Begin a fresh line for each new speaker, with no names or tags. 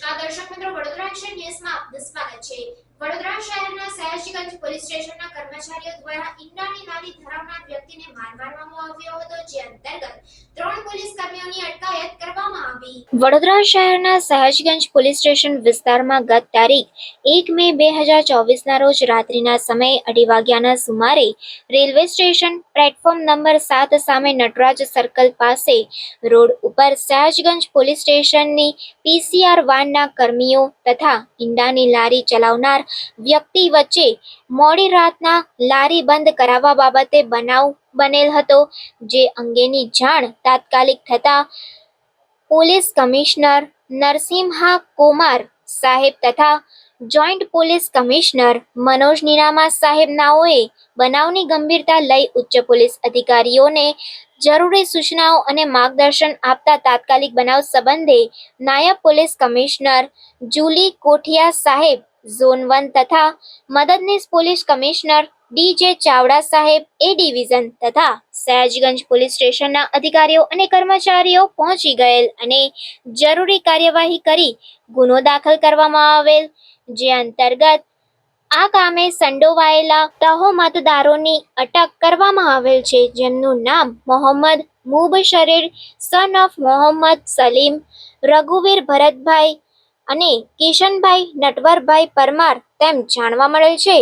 નમસ્કાર દર્શક મિત્રો, વડોદરા એશિયન ન્યૂઝમાં આપનું સ્વાગત છે. વડોદરા શહેરના સયાજીગંજ પોલીસ સ્ટેશનના કર્મચારીઓ દ્વારા ઈંડાની નાની ધરાવનાર વ્યક્તિને માર મારવામાં આવ્યો હતો, જે અંતર્ગત ત્રણ પોલીસ કર્મીઓની અટકાયત કરવા વડોદરા શહેરના સહજગંજ પોલીસ સ્ટેશન વિસ્તારમાં ગત તારીખ એક મે બે હજાર ચોવીસના રોજ રાત્રિના સમયે અઢી વાગ્યાના સુમારે રેલવે સ્ટેશન પ્લેટફોર્મ નંબર સાત સામે નટરાજ સર્કલ પાસે રોડ ઉપર સહજગંજ પોલીસ સ્ટેશનની પીસીઆર વાનના કર્મીઓ તથા ઈંડાની લારી ચલાવનાર વ્યક્તિ વચ્ચે મોડી રાતના લારી બંધ કરાવવા બાબતે બનાવ બનેલ હતો, જે અંગેની જાણ તાત્કાલિક થતા પોલીસ કમિશનર નરસિંહા કુમાર સાહેબ તથા જોઈન્ટ પોલીસ કમિશનર મનોજ નિરામા સાહેબ નાઓએ બનાવની ગંભીરતા લઈ ઉચ્ચ પોલીસ અધિકારીઓને જરૂરી સૂચનાઓ અને માર્ગદર્શન આપતા તાત્કાલિક બનાવ સંબંધે નાયબ પોલીસ કમિશનર જુલી કોઠિયા સાહેબ ઝોન વન તથા મદદનીશ પોલીસ કમિશનર ડી જે ચાવડા સાહેબ એ ડિવિઝન તથા સયાજગંજ પોલીસ સ્ટેશનના અધિકારીઓ અને કર્મચારીઓ પહોંચી ગયેલ અને જરૂરી કાર્યવાહી કરી ગુનો દાખલ કરવામાં આવેલ. જે અંતર્ગત આ કામે સંડોવાયેલા તહો મતદારોની અટક કરવામાં આવેલ છે, જેમનું નામ મોહમ્મદ મુબ શરીર સન ઓફ મોહમ્મદ સલીમ, રઘુવીર ભરતભાઈ અને કિશનભાઈ નટવરભાઈ પરમાર તેમ જાણવા મળેલ છે.